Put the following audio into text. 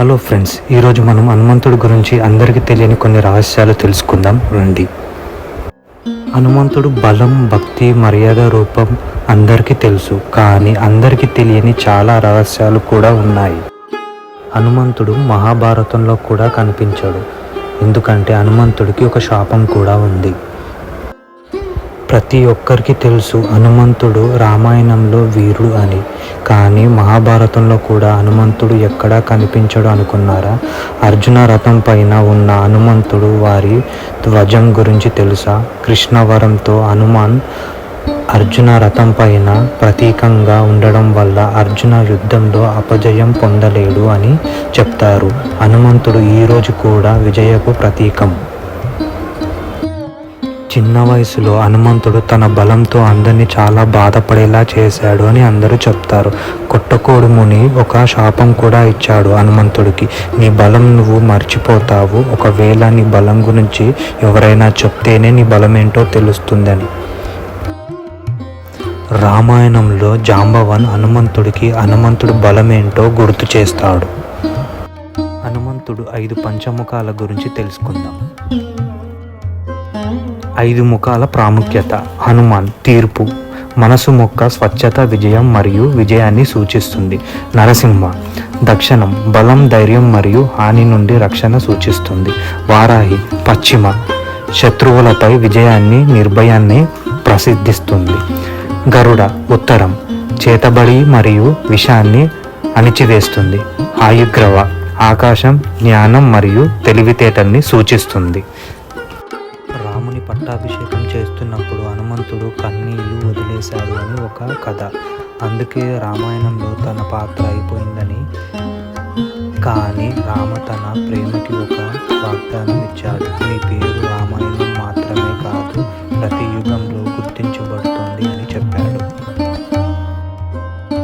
Hello friends ఈరోజు మనం హనుమంతుడి గురించి అందరికీ తెలియని కొన్ని రహస్యాలు తెలుసుకుందాం. రండి. హనుమంతుడు బలం భక్తి మర్యాద రూపం అందరికీ తెలుసు కానీ అందరికీ తెలియని చాలా రహస్యాలు కూడా ఉన్నాయి. హనుమంతుడు మహాభారతంలో కూడా కనిపించాడు. ఎందుకంటే హనుమంతుడికి ఒక శాపం కూడా ఉంది. ప్రతి ఒక్కరికి తెలుసు హనుమంతుడు రామాయణంలో వీరుడు అని. కానీ మహాభారతంలో కూడా హనుమంతుడు ఎక్కడా కనిపించడు అనుకున్నారా? అర్జున రథం పైన ఉన్న హనుమంతుడు వారి ధ్వజం గురించి తెలుసా? కృష్ణవరంతో హనుమాన్ అర్జున రథం పైన ప్రతీకంగా ఉండడం వల్ల అర్జున యుద్ధంలో అపజయం పొందలేడు అని చెప్తారు. హనుమంతుడు ఈరోజు కూడా విజయకు ప్రతీకం. చిన్న వయసులో హనుమంతుడు తన బలంతో అందరినీ చాలా బాధపడేలా చేశాడు అని అందరూ చెప్తారు. కొట్టకోడు ముని ఒక శాపం కూడా ఇచ్చాడు హనుమంతుడికి. నీ బలం నువ్వు మర్చిపోతావు. ఒకవేళ నీ బలం గురించి ఎవరైనా చెప్తేనే నీ బలం ఏంటో తెలుస్తుందని. రామాయణంలో జాంబవన్ హనుమంతుడికి హనుమంతుడు బలమేంటో గుర్తు చేస్తాడు. హనుమంతుడు ఐదు పంచముఖాల గురించి తెలుసుకుందాం. ఐదు ముఖాల ప్రాముఖ్యత హనుమాన్ తీర్పు మనసు మొక్క స్వచ్ఛత విజయం మరియు విజయాన్ని సూచిస్తుంది. నరసింహ దక్షిణం బలం ధైర్యం మరియు హాని నుండి రక్షణ సూచిస్తుంది. వారాహి పశ్చిమ శత్రువులపై విజయాన్ని నిర్భయాన్ని ప్రసిద్ధిస్తుంది. గరుడ ఉత్తరం చేతబడి మరియు విషాన్ని అణిచివేస్తుంది. ఆయుగ్రవ ఆకాశం జ్ఞానం మరియు తెలివితేటల్ని సూచిస్తుంది. పట్టాభిషేకం చేస్తున్నప్పుడు హనుమంతుడు కన్నీళ్ళు వదిలేశాడు అని ఒక కథ. అందుకే రామాయణంలో తన పాత్ర అయిపోయిందని. కానీ రామ తన ప్రేమకి ఒక వాగ్దానం ఇచ్చాడు. మీ పేరు